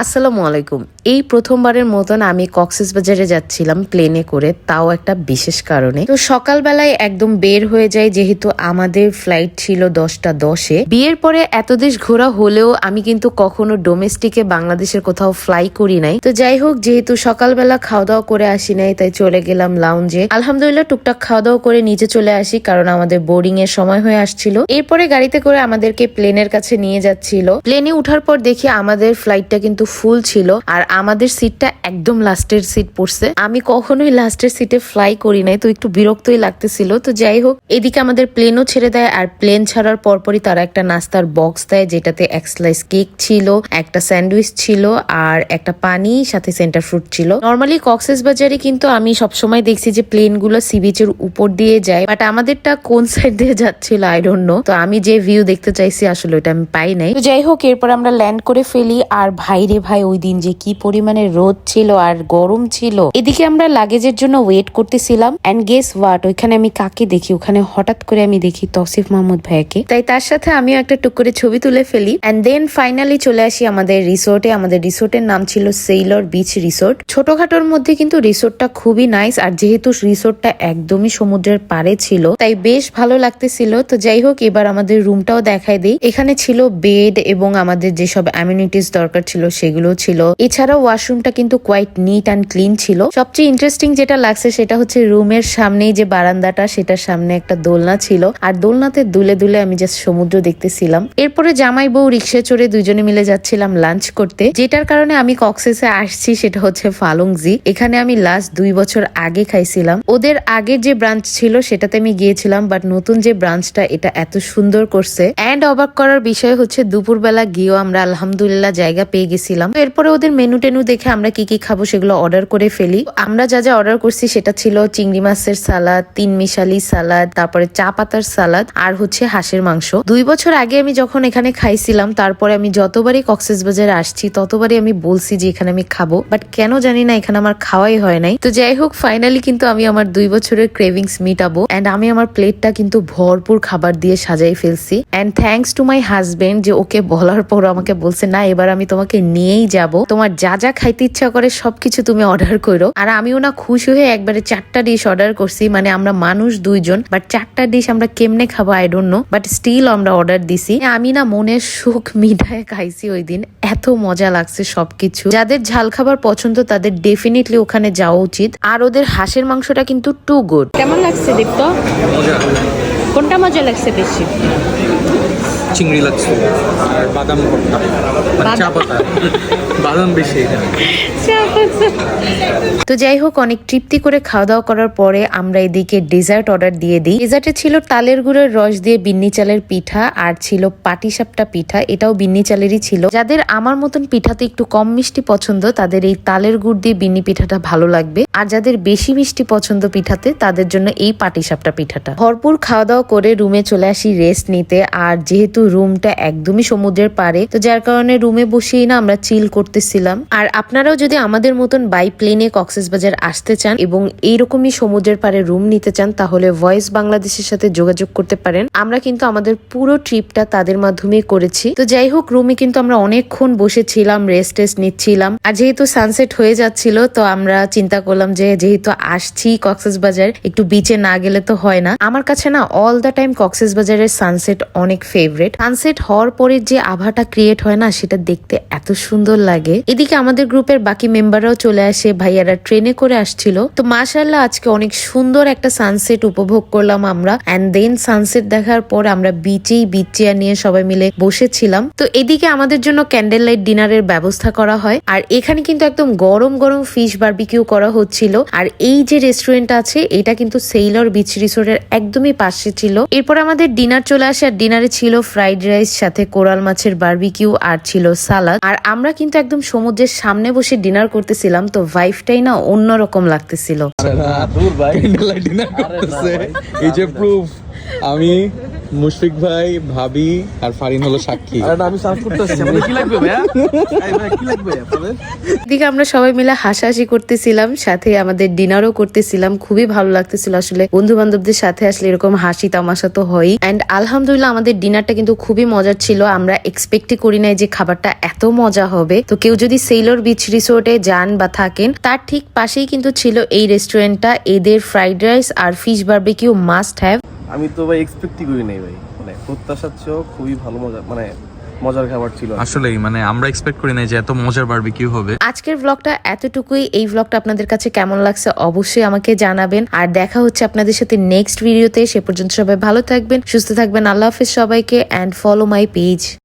আসসালামু আলাইকুম। এই প্রথমবারের মতন আমি কক্সেস বাজারে যাচ্ছিলাম প্লেনে করে, তাও একটা বিশেষ কারণে। তো সকালবেলায় একদম বের হয়ে যায় যেহেতু আমাদের ফ্লাইট ছিল দশটা দশে। বিয়ের পরে এত দেশ ঘোরা হলেও আমি কিন্তু কখনো ডোমেস্টিকে বাংলাদেশের কোথাও ফ্লাই করি নাই। তো যাই হোক, যেহেতু সকালবেলা খাওয়া দাওয়া করে আসি নাই, তাই চলে গেলাম লাউঞ্জে আলহামদুলিল্লাহ, টুকটাক খাওয়া দাওয়া করে নিচে চলে আসি, কারণ আমাদের বোর্ডিং এর সময় হয়ে আসছিল। এরপরে গাড়িতে করে আমাদেরকে প্লেনের কাছে নিয়ে যাচ্ছিল। প্লেনে উঠার পর দেখি আমাদের ফ্লাইটটা কিন্তু ফুল ছিল আর আমাদের সিটটা একদম লাস্টের সিট পড়ছে। আমি কখনোই লাস্টের সিটে ফ্লাই করি নাই, তো একটু বিরক্তই লাগতেছিল। তো যাই হোক, এদিকে আমাদের প্লেনও ছেড়ে দেয় আর প্লেন ছাড়ার পরপরই তারা একটা নাস্তার বক্স দেয়, যেটাতে এক স্লাইস কেক ছিল, একটা স্যান্ডউইচ ছিল আর একটা পানি, সাথে সেন্টার ফ্রুট ছিল। নর্মালি কক্সেস বাজারে কিন্তু আমি সবসময় দেখছি যে প্লেনগুলো সি বিচের উপর দিয়ে যায় বাট আমাদেরটা কোন সাইড দিয়ে যাচ্ছিল আই ডোন্ট নো তো আমি যে ভিউ দেখতে চাইছি, আসলে ওটা আমি পাই নাই। তো যাই হোক, এরপর আমরা ল্যান্ড করে ফেলি, আর ভাই রে ভাই, ওই দিন যে কি পরিমাণে রোদ ছিল আর গরম ছিল। এদিকে আমরা লাগেজের জন্য ওয়েট করতেছিলাম। এন্ড গেস ওয়াট ওইখানে আমি কাকে দেখি? ওখানে হঠাৎ করে আমি দেখি তসিফ মাহমুদ ভাইয়াকে। তাই তার সাথে আমিও একটা টুক করে ছবি তুলে ফেলি। অ্যান্ড দেন ফাইনালি চলে আসি আমাদের রিসোর্টে আমাদের রিসোর্টের নাম ছিল সেইলর বিচ রিসোর্ট ছোটখাটোর মধ্যে কিন্তু রিসোর্টটা খুবই নাইস আর যেহেতু রিসোর্টটা একদমই সমুদ্রের পাড়ে ছিল, তাই বেশ ভালো লাগতেছিল। তো যাই হোক, এবার আমাদের রুমটাও দেখাই দিই। এখানে ছিল বেড এবং আমাদের যেসব অ্যামিউনিটিস দরকার ছিল সেগুলো ছিল। এছাড়াও ওয়াশরুমটা কিন্তু কোয়াইট নিট অ্যান্ড ক্লিন ছিল। সবচেয়ে ইন্টারেস্টিং যেটা লাগছে সেটা হচ্ছে রুমের সামনেই যে বারান্দাটা, সেটার সামনে একটা দোলনা ছিল। আর দোলনাতে দুলে দুলে আমি জাস্ট সমুদ্র দেখতেছিলাম। এরপরে জামাই বউ রিক্সা চড়ে দুজনে মিলে যাচ্ছিলাম লাঞ্চ করতে। যেটার কারণে আমি কক্সেসে আসছি, সেটা হচ্ছে ফালুংজি এখানে আমি লাস্ট দুই বছর আগে খাইছিলাম। ওদের আগের যে ব্রাঞ্চ ছিল, সেটাতে আমি গিয়েছিলাম বাট নতুন যে ব্রাঞ্চটা এটা এত সুন্দর করছে। অ্যান্ড অবাক করার বিষয় হচ্ছে, দুপুরবেলা গিয়েও আমরা আলহামদুলিল্লাহ জায়গা পেয়ে গেছিলাম এরপরে ওদের মেনু টেনু দেখে আমরা কি কি খাব সেগুলো অর্ডার করে ফেলি। আমরা যা যা অর্ডার করছি সেটা ছিল চিংড়ি মাছের সালাদ, তিন মিশালি সালাদ, তারপরে চা পাতার সালাদ আর হচ্ছে হাঁসের মাংস। দুই বছর আগে আমি যখন এখানে খাইছিলাম, তারপরে আমি যতবারই কক্সেস বাজারে আসছি, ততবারই আমি বলছি যে এখানে আমি খাব। বাট কেন জানি না, এখানে আমার খাওয়াই হয় নাই। তো যাই হোক ফাইনালি কিন্তু আমি আমার দুই বছরের ক্রেভিংস মিটাবো। অ্যান্ড আমি আমার প্লেটটা কিন্তু ভরপুর খাবার দিয়ে সাজাই ফেলছি। And thanks to my husband যে ওকে বলার পর আমাকে বলছে, না, এবার আমি তোমাকে নিয়েই যাব। তোমার যা যা খাইতে ইচ্ছা করে সবকিছু তুমি অর্ডার করো আর আমিও না খুশি হয়ে একবারে চারটা ডিশ অর্ডার করছি। মানে আমরা মানুষ দুইজন বাট চারটা ডিশ আমরা কেমনে খাব I don't know but still আমরা অর্ডার দিছি। আমি না মনের সুখ মিঠায় খাইছি ওই দিন। এত মজা লাগছে সবকিছু। যাদের ঝাল খাবার পছন্দ, তাদের ডেফিনেটলি ওখানে যাওয়া উচিত। আর ওদের হাঁসের মাংসটা কিন্তু টু গুড কেমন লাগছে দীপ্ত? কোনটা মজা লাগছে বেশি? চিংড়ি লাগছে। আর বাদাম ভর্তা। চা পাতা। বেশি তো যাই হোক, অনেক তৃপ্তি করে খাওয়া দাওয়া করার পরে আমরা এদিকে ডেজার্ট অর্ডার দিয়ে দিই। ডেজার্টে ছিল তালের গুড়ের রস দিয়ে বিন্নি চালের পিঠা আর ছিল পাটিসাপটা পিঠা। এটাও বিন্নি চালেরই ছিল। যাদের আমার মতন পিঠাতে একটু কম মিষ্টি পছন্দ, তাদের এই তালের গুড় দিয়ে বিন্নি পিঠাটা ভালো লাগবে। আর যাদের বেশি মিষ্টি পছন্দ পিঠাতে, তাদের জন্য এই পাটিসাপটা পিঠাটা। ভরপুর খাওয়া দাওয়া করে রুমে চলে আসি রেস্ট নিতে। আর যেহেতু রুমটা একদমই সমুদ্রের পারে তো যার কারণে রুমে বসেই না আমরা চিল করতেছিলাম। আর আপনারাও যদি আমাদের মতন বাই প্লেনে কক্সেস বাজার আসতে চান এবং এইরকমই সমুদ্রের পারে রুম নিতে চান, তাহলে ভয়েস বাংলাদেশের সাথে যোগাযোগ করতে পারেন। আমরা কিন্তু আমাদের পুরো ট্রিপটা তাদের মাধ্যমে করেছি। তো যাই হোক রুমে কিন্তু আমরা অনেকক্ষণ বসেছিলাম রেস্ট টেস্ট নিচ্ছিলাম। আর যেহেতু সানসেট হয়ে যাচ্ছিল, তো আমরা চিন্তা করলাম যে যেহেতু আসছি কক্সেস বাজার একটু বিচে না গেলে তো হয় না। আমার কাছে না অল দ্য টাইম কক্সেস বাজারের সানসেট অনেক ফেভারেট সানসেট হওয়ার পরে যে আভাটা ক্রিয়েট হয় না, সেটা দেখতে এত সুন্দর লাগে। এদিকে আমাদের গ্রুপের বাকি মেম্বাররাও চলে আসে, ভাইয়ারা ট্রেনে করে আসছিল। তো মাশাল্লাহ আজকে অনেক সুন্দর একটা সানসেট উপভোগ করলাম আমরা। অ্যান্ড দেন সানসেট দেখার পর আমরা বিচেই বিচ চেয়ার নিয়ে সবাই মিলে বসেছিলাম। তো এদিকে আমাদের জন্য ক্যান্ডেল লাইট ডিনারের ব্যবস্থা করা হয়। আর এখানে কিন্তু একদম গরম গরম ফিশ বার্বিকিউ করা হচ্ছিল। আর এই যে রেস্টুরেন্ট আছে, এটা কিন্তু সেইলর বিচ রিসোর্টের একদমই পাশে ছিল। এরপর আমাদের ডিনার চলে আসে, আর ডিনারে ছিল ফ্রাইড রাইস সাথে কোরাল মাছের বার্বিকিউ আর ছিল সালাদ আর আমরা কিন্তু একদম সমুদ্রের সামনে বসে ডিনার করতেছিলাম তো ভাইফটাই না অন্যরকম লাগতেছিল। দূর ভাই। ডিনার করতেছে। এই যে প্রুফ আমি মুশফিক ভাই ভাবি আর ফারিন হলো সাক্ষী। আরে আমি সার্ভ করতে আসছি আপনাদের কি লাগবে ভাই কি লাগবে আপনাদের এদিকে আমরা সবাই মিলে হাসাহাসি করতেছিলাম সাথে আমাদের ডিনারও করতেছিলাম খুবই ভালো লাগতেছিল আসলে। বন্ধু বান্ধবদের সাথে আসলে এরকম হাসি তামাশা তো হয়ই। অ্যান্ড আলহামদুলিল্লাহ আমাদের ডিনারটা কিন্তু খুবই মজার ছিল আমরা এক্সপেক্টই করি নাই যে খাবারটা এত মজা হবে। তো কেউ যদি সেইলর বিচ রিসোর্টে যান বা থাকেন তার ঠিক পাশেই কিন্তু ছিল এই রেস্টুরেন্টটা এদের ফ্রাইড রাইস আর ফিশ বারবিকিউ মাস্ট হ্যাভ আমি তো ভাই এক্সপেক্টই করি নাই ভাই। মানে প্রত্যাশার চেয়েও খুবই ভালো মজা মানে মজার খাবার ছিল আসলেই মানে আমরা এক্সপেক্ট করি না যে এত মজার বারবিকিউ হবে। আজকের ব্লগটা এতটুকুই। এই ব্লগটা আপনাদের কাছে কেমন লাগছে অবশ্যই আমাকে জানাবেন। আর দেখা হচ্ছে আপনাদের সাথে নেক্সট ভিডিওতে সে পর্যন্ত সবাই ভালো থাকবেন সুস্থ থাকবেন। আল্লাহ হাফিজ সবাইকে। And follow my page